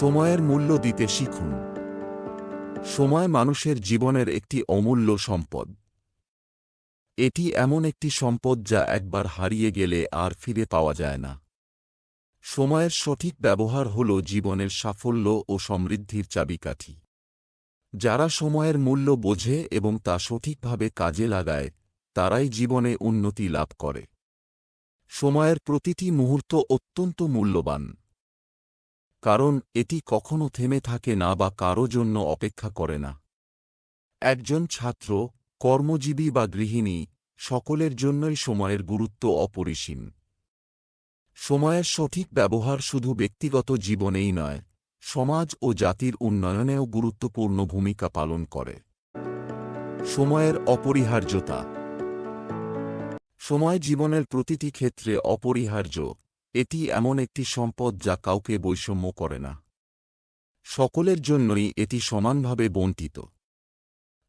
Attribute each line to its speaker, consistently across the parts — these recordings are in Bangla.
Speaker 1: সময়ের মূল্য দিতে শিখুন। সময় মানুষের জীবনের একটি অমূল্য সম্পদ। এটি এমন একটি সম্পদ যা একবার হারিয়ে গেলে আর ফিরে পাওয়া যায় না। সময়ের সঠিক ব্যবহার হল জীবনের সাফল্য ও সমৃদ্ধির চাবিকাঠি। যারা সময়ের মূল্য বোঝে এবং তা সঠিকভাবে কাজে লাগায়, তারাই জীবনে উন্নতি লাভ করে। সময়ের প্রতিটি মুহূর্ত অত্যন্ত মূল্যবান। কারণ এটি কখনো থেমে থাকে না বা কারও জন্য অপেক্ষা করে না। একজন ছাত্র, কর্মজীবী বা গৃহিণী, সকলের জন্যই সময়ের গুরুত্ব অপরিসীম। সময়ের সঠিক ব্যবহার শুধু ব্যক্তিগত জীবনেই নয়, সমাজ ও জাতির উন্নয়নেও গুরুত্বপূর্ণ ভূমিকা পালন করে। সময়ের অপরিহার্যতা। সময় জীবনের প্রতিটি ক্ষেত্রে অপরিহার্য এটি এমন একটি সম্পদ যা কাউকে বৈষম্য করে না। সকলের জন্যই এটি সমানভাবে বণ্টিত।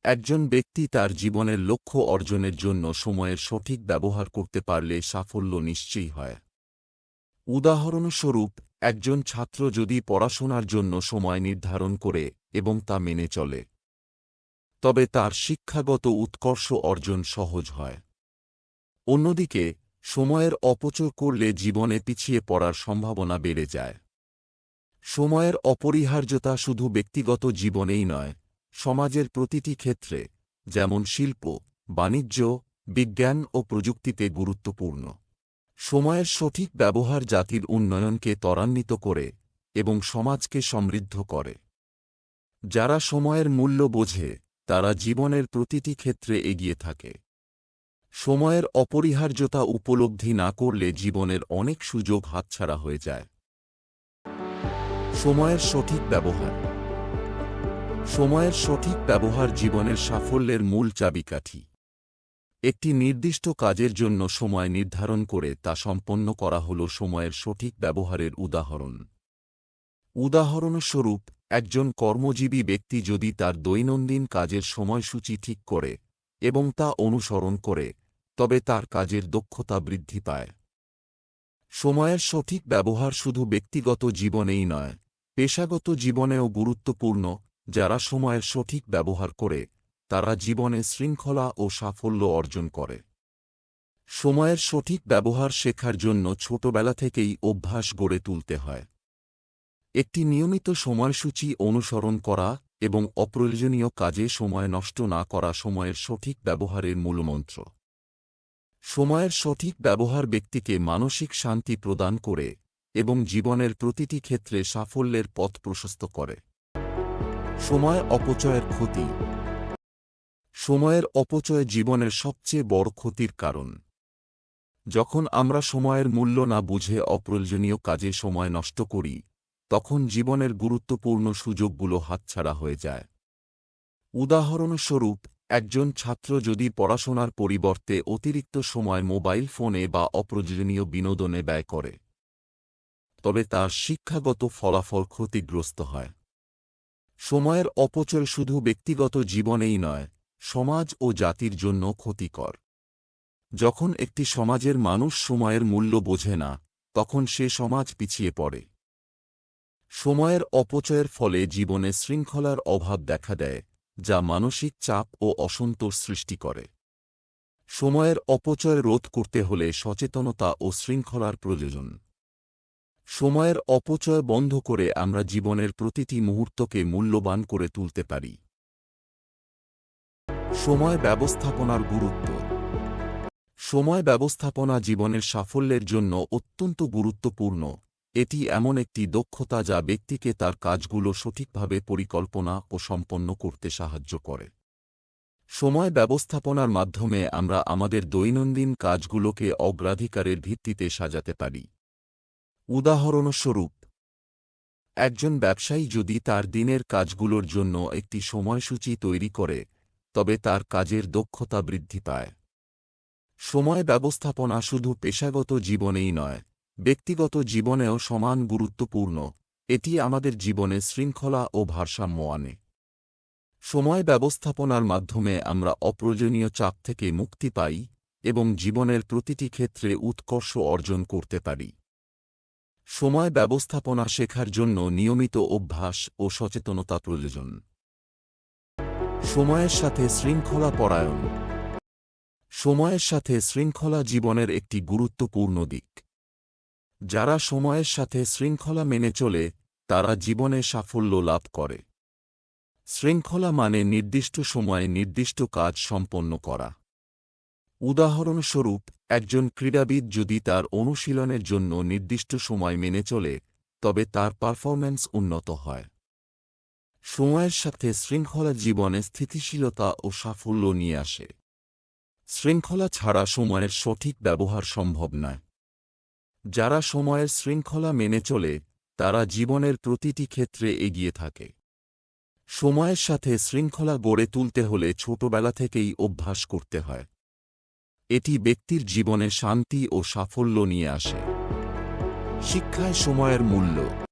Speaker 1: একজন ব্যক্তি তার জীবনের লক্ষ্য অর্জনের জন্য সময়ের সঠিক ব্যবহার করতে পারলে সাফল্য নিশ্চয়ই হয়। উদাহরণস্বরূপ, একজন ছাত্র যদি পড়াশোনার জন্য সময় নির্ধারণ করে এবং তা মেনে চলে, তবে তার শিক্ষাগত উৎকর্ষ অর্জন সহজ হয়। অন্যদিকে সময়ের অপচয় করলে জীবনে পিছিয়ে পড়ার সম্ভাবনা বেড়ে যায়। সময়ের অপরিহার্যতা শুধু ব্যক্তিগত জীবনেই নয়, সমাজের প্রতিটি ক্ষেত্রে, যেমন শিল্প, বাণিজ্য, বিজ্ঞান ও প্রযুক্তিতে গুরুত্বপূর্ণ। সময়ের সঠিক ব্যবহার জাতির উন্নয়নকে ত্বরান্বিত করে এবং সমাজকে সমৃদ্ধ করে। যারা সময়ের মূল্য বোঝে, তারা জীবনের প্রতিটি ক্ষেত্রে এগিয়ে থাকে। সময়ের অপরিহার্যতা উপলব্ধি না করলে জীবনের অনেক সুযোগ হাতছাড়া হয়ে যায়। সময়ের সঠিক ব্যবহার। সময়ের সঠিক ব্যবহার জীবনের সাফল্যের মূল চাবিকাঠি। একটি নির্দিষ্ট কাজের জন্য সময় নির্ধারণ করে তা সম্পন্ন করা হল সময়ের সঠিক ব্যবহারের উদাহরণ। উদাহরণস্বরূপ, একজন কর্মজীবী ব্যক্তি যদি তার দৈনন্দিন কাজের সময়সূচি ঠিক করে এবং তা অনুসরণ করে তবে তার কাজের দক্ষতা বৃদ্ধি পায়। সময়ের সঠিক ব্যবহার শুধু ব্যক্তিগত জীবনেই নয়, পেশাগত জীবনেও গুরুত্বপূর্ণ, যারা সময়ের সঠিক ব্যবহার করে, তারা জীবনে শৃঙ্খলা ও সাফল্য অর্জন করে। সময়ের সঠিক ব্যবহার শেখার জন্য ছোটবেলা থেকেই অভ্যাস গড়ে তুলতে হয়। একটি নিয়মিত সময়সূচি অনুসরণ করা এবং অপ্রয়োজনীয় কাজে সময় নষ্ট না করা সময়ের সঠিক ব্যবহারের মূলমন্ত্র। সময়ের সঠিক ব্যবহার ব্যক্তিকে মানসিক শান্তি প্রদান করে এবং জীবনের প্রতিটি ক্ষেত্রে সাফল্যের পথ প্রশস্ত করে। সময় অপচয়ের ক্ষতি। সময়ের অপচয় জীবনের সবচেয়ে বড় ক্ষতির কারণ। যখন আমরা সময়ের মূল্য না বুঝে অপ্রয়োজনীয় কাজে সময় নষ্ট করি, তখন জীবনের গুরুত্বপূর্ণ সুযোগগুলো হাতছাড়া হয়ে যায়। উদাহরণস্বরূপ একজন ছাত্র যদি পড়াশোনার পরিবর্তে অতিরিক্ত সময় মোবাইল ফোনে বা অপ্রয়োজনীয় বিনোদনে ব্যয় করে, তবে তার শিক্ষাগত ফলাফল ক্ষতিগ্রস্ত হয়। সময়ের অপচয় শুধু ব্যক্তিগত জীবনেই নয়, সমাজ ও জাতির জন্য ক্ষতিকর। যখন একটি সমাজের মানুষ সময়ের মূল্য বোঝে না, তখন সে সমাজ পিছিয়ে পড়ে। সময়ের অপচয়ের ফলে জীবনে শৃঙ্খলার অভাব দেখা দেয়। যা মানসিক চাপ ও অসন্তোষ সৃষ্টি করে। সময়ের অপচয় রোধ করতে হলে সচেতনতা ও শৃঙ্খলার প্রয়োজন। সময়ের অপচয় বন্ধ করে আমরা জীবনের প্রতিটি মুহূর্তকে মূল্যবান করে তুলতে পারি। সময় ব্যবস্থাপনার গুরুত্ব। সময় ব্যবস্থাপনা জীবনের সাফল্যের জন্য অত্যন্ত গুরুত্বপূর্ণ। এটি এমন একটি দক্ষতা যা ব্যক্তিকে তার কাজগুলো সঠিকভাবে পরিকল্পনা ও সম্পন্ন করতে সাহায্য করে। সময় ব্যবস্থাপনার মাধ্যমে আমরা আমাদের দৈনন্দিন কাজগুলোকে অগ্রাধিকারের ভিত্তিতে সাজাতে পারি। উদাহরণস্বরূপ, একজন ব্যবসায়ী যদি তার দিনের কাজগুলোর জন্য একটি সময়সূচি তৈরি করে, তবে তার কাজের দক্ষতা বৃদ্ধি পায়। সময় ব্যবস্থাপনা শুধু পেশাগত জীবনেই নয় ব্যক্তিগত জীবনেও সমান গুরুত্বপূর্ণ। এটি আমাদের জীবনে শৃঙ্খলা ও ভারসাম্য আনে। সময় ব্যবস্থাপনার মাধ্যমে আমরা অপ্রয়োজনীয় চাপ থেকে মুক্তি পাই এবং জীবনের প্রতিটি ক্ষেত্রে উৎকর্ষ অর্জন করতে পারি। সময় ব্যবস্থাপনা শেখার জন্য নিয়মিত অভ্যাস ও সচেতনতা প্রয়োজন। সময়ের সাথে শৃঙ্খলা পরায়ণ। সময়ের সাথে শৃঙ্খলা জীবনের একটি গুরুত্বপূর্ণ দিক। যারা সময়ের সাথে শৃঙ্খলা মেনে চলে, তারা জীবনে সাফল্য লাভ করে। শৃঙ্খলা মানে নির্দিষ্ট সময়ে নির্দিষ্ট কাজ সম্পন্ন করা। উদাহরণস্বরূপ, একজন ক্রীড়াবিদ যদি তার অনুশীলনের জন্য নির্দিষ্ট সময় মেনে চলে, তবে তার পারফরম্যান্স উন্নত হয়। সময়ের সাথে শৃঙ্খলা জীবনে স্থিতিশীলতা ও সাফল্য নিয়ে আসে। শৃঙ্খলা ছাড়া সময়ের সঠিক ব্যবহার সম্ভব নয়। যারা সময়ের শৃঙ্খলা মেনে চলে, তারা জীবনের প্রতিটি ক্ষেত্রে এগিয়ে থাকে। সময়ের সাথে শৃঙ্খলা গড়ে তুলতে হলে ছোটবেলা থেকেই অভ্যাস করতে হয়। এটি ব্যক্তির জীবনে শান্তি ও সাফল্য নিয়ে আসে। শিক্ষায় সময়ের মূল্য।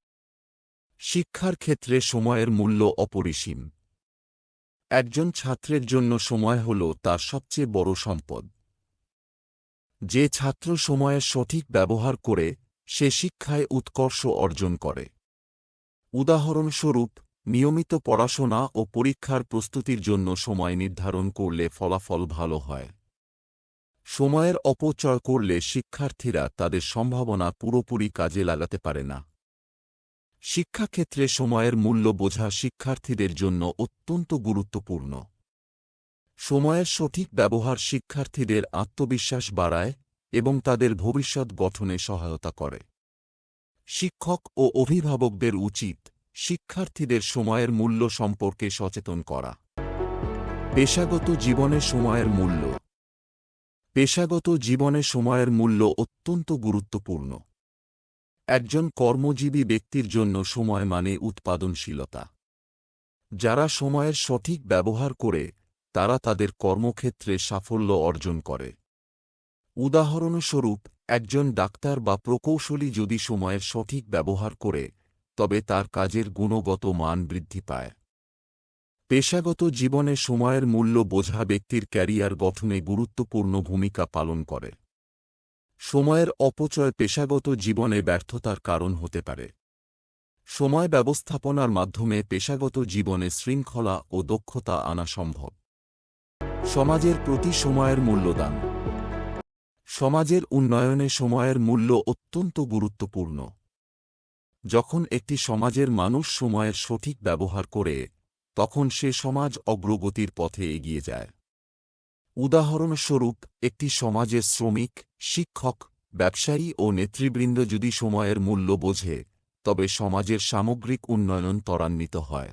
Speaker 1: শিক্ষার ক্ষেত্রে সময়ের মূল্য অপরিসীম। একজন ছাত্রের জন্য সময় হল তার সবচেয়ে বড় সম্পদ। যে ছাত্র সময়ের সঠিক ব্যবহার করে, সে শিক্ষায় উৎকর্ষ অর্জন করে। উদাহরণস্বরূপ, নিয়মিত পড়াশোনা ও পরীক্ষার প্রস্তুতির জন্য সময় নির্ধারণ করলে ফলাফল ভালো হয়। সময়ের অপচয় করলে শিক্ষার্থীরা তাদের সম্ভাবনা পুরোপুরি কাজে লাগাতে পারে না। শিক্ষাক্ষেত্রে সময়ের মূল্য বোঝা শিক্ষার্থীদের জন্য অত্যন্ত গুরুত্বপূর্ণ। সময়ের সঠিক ব্যবহার শিক্ষার্থীদের আত্মবিশ্বাস বাড়ায় এবং তাদের ভবিষ্যৎ গঠনে সহায়তা করে। শিক্ষক ও অভিভাবকদের উচিত শিক্ষার্থীদের সময়ের মূল্য সম্পর্কে সচেতন করা। পেশাগত জীবনে সময়ের মূল্য। পেশাগত জীবনে সময়ের মূল্য অত্যন্ত গুরুত্বপূর্ণ। একজন কর্মজীবী ব্যক্তির জন্য সময় মানে উৎপাদনশীলতা। যারা সময়ের সঠিক ব্যবহার করে তারা তাদের কর্মক্ষেত্রে সাফল্য অর্জন করে। উদাহরণস্বরূপ, একজন ডাক্তার বা প্রকৌশলী যদি সময়ের সঠিক ব্যবহার করে, তবে তার কাজের গুণগত মান বৃদ্ধি পায়। পেশাগত জীবনে সময়ের মূল্য বোঝা ব্যক্তির ক্যারিয়ার গঠনে গুরুত্বপূর্ণ ভূমিকা পালন করে। সময়ের অপচয় পেশাগত জীবনে ব্যর্থতার কারণ হতে পারে। সময় ব্যবস্থাপনার মাধ্যমে পেশাগত জীবনে শৃঙ্খলা ও দক্ষতা আনা সম্ভব। সমাজের প্রতি সময়ের মূল্যদান। সমাজের উন্নয়নে সময়ের মূল্য অত্যন্ত গুরুত্বপূর্ণ। যখন একটি সমাজের মানুষ সময়ের সঠিক ব্যবহার করে, তখন সে সমাজ অগ্রগতির পথে এগিয়ে যায়। উদাহরণস্বরূপ, একটি সমাজের শ্রমিক, শিক্ষক, ব্যবসায়ী ও নেতৃবৃন্দ যদি সময়ের মূল্য বোঝে, তবে সমাজের সামগ্রিক উন্নয়ন ত্বরান্বিত হয়।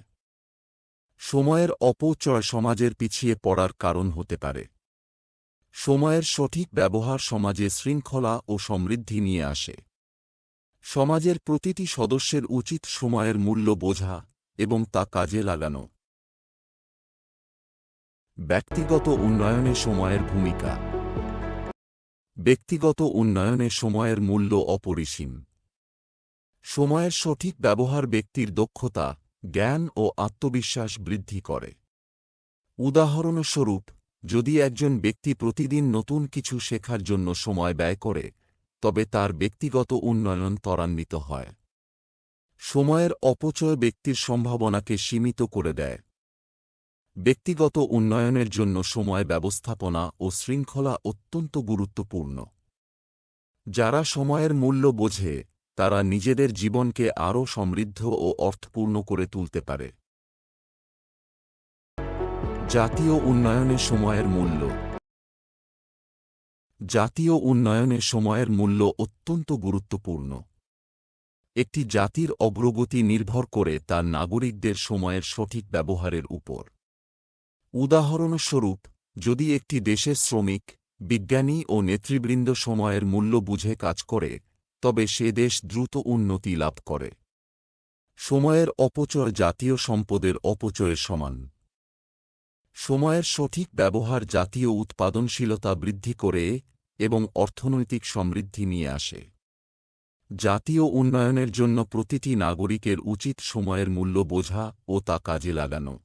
Speaker 1: সময়ের অপচয় সমাজের পিছিয়ে পড়ার কারণ হতে পারে। সময়ের সঠিক ব্যবহার সমাজে শৃঙ্খলা ও সমৃদ্ধি নিয়ে আসে। সমাজের প্রতিটি সদস্যের উচিত সময়ের মূল্য বোঝা এবং তা কাজে লাগানো। ব্যক্তিগত উন্নয়নে সময়ের ভূমিকা। ব্যক্তিগত উন্নয়নে সময়ের মূল্য অপরিসীম। সময়ের সঠিক ব্যবহার ব্যক্তির দক্ষতা জ্ঞান ও আত্মবিশ্বাস বৃদ্ধি করে। উদাহরণস্বরূপ, যদি একজন ব্যক্তি প্রতিদিন নতুন কিছু শেখার জন্য সময় ব্যয় করে, তবে তার ব্যক্তিগত উন্নয়ন ত্বরান্বিত হয়। সময়ের অপচয় ব্যক্তির সম্ভাবনাকে সীমিত করে দেয়। ব্যক্তিগত উন্নয়নের জন্য সময় ব্যবস্থাপনা ও শৃঙ্খলা অত্যন্ত গুরুত্বপূর্ণ। যারা সময়ের মূল্য বোঝে তারা নিজেদের জীবনকে আরও সমৃদ্ধ ও অর্থপূর্ণ করে তুলতে পারে। জাতীয় উন্নয়নে সময়ের মূল্য। জাতীয় উন্নয়নে সময়ের মূল্য অত্যন্ত গুরুত্বপূর্ণ। একটি জাতির অগ্রগতি নির্ভর করে তার নাগরিকদের সময়ের সঠিক ব্যবহারের উপর। উদাহরণস্বরূপ, যদি একটি দেশের শ্রমিক, বিজ্ঞানী ও নেতৃবৃন্দ সময়ের মূল্য বুঝে কাজ করে তবে সে দেশ দ্রুত উন্নতি লাভ করে। সময়ের অপচয় জাতীয় সম্পদের অপচয়ের সমান। সময়ের সঠিক ব্যবহার জাতীয় উৎপাদনশীলতা বৃদ্ধি করে এবং অর্থনৈতিক সমৃদ্ধি নিয়ে আসে। জাতীয় উন্নয়নের জন্য প্রতিটি নাগরিকের উচিত সময়ের মূল্য বোঝা ও তা কাজে লাগানো।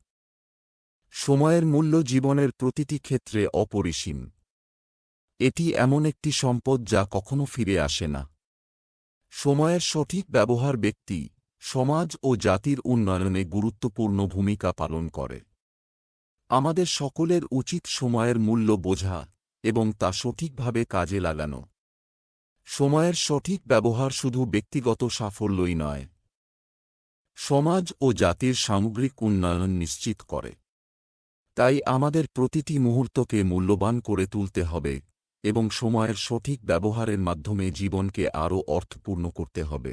Speaker 1: সময়ের মূল্য জীবনের প্রতিটি ক্ষেত্রে অপরিসীম। এটি এমন একটি সম্পদ যা কখনো ফিরে আসে না। সময়ের সঠিক ব্যবহার ব্যক্তি, সমাজ ও জাতির উন্নয়নে গুরুত্বপূর্ণ ভূমিকা পালন করে। আমাদের সকলের উচিত সময়ের মূল্য বোঝা এবং তা সঠিকভাবে কাজে লাগানো। সময়ের সঠিক ব্যবহার শুধু ব্যক্তিগত সাফল্যই নয়, সমাজ ও জাতির সামগ্রিক উন্নয়ন নিশ্চিত করে। তাই আমাদের প্রতিটি মুহূর্তকে মূল্যবান করে তুলতে হবে। এবং সময়ের সঠিক ব্যবহারের মাধ্যমে জীবনকে আরও অর্থপূর্ণ করতে হবে।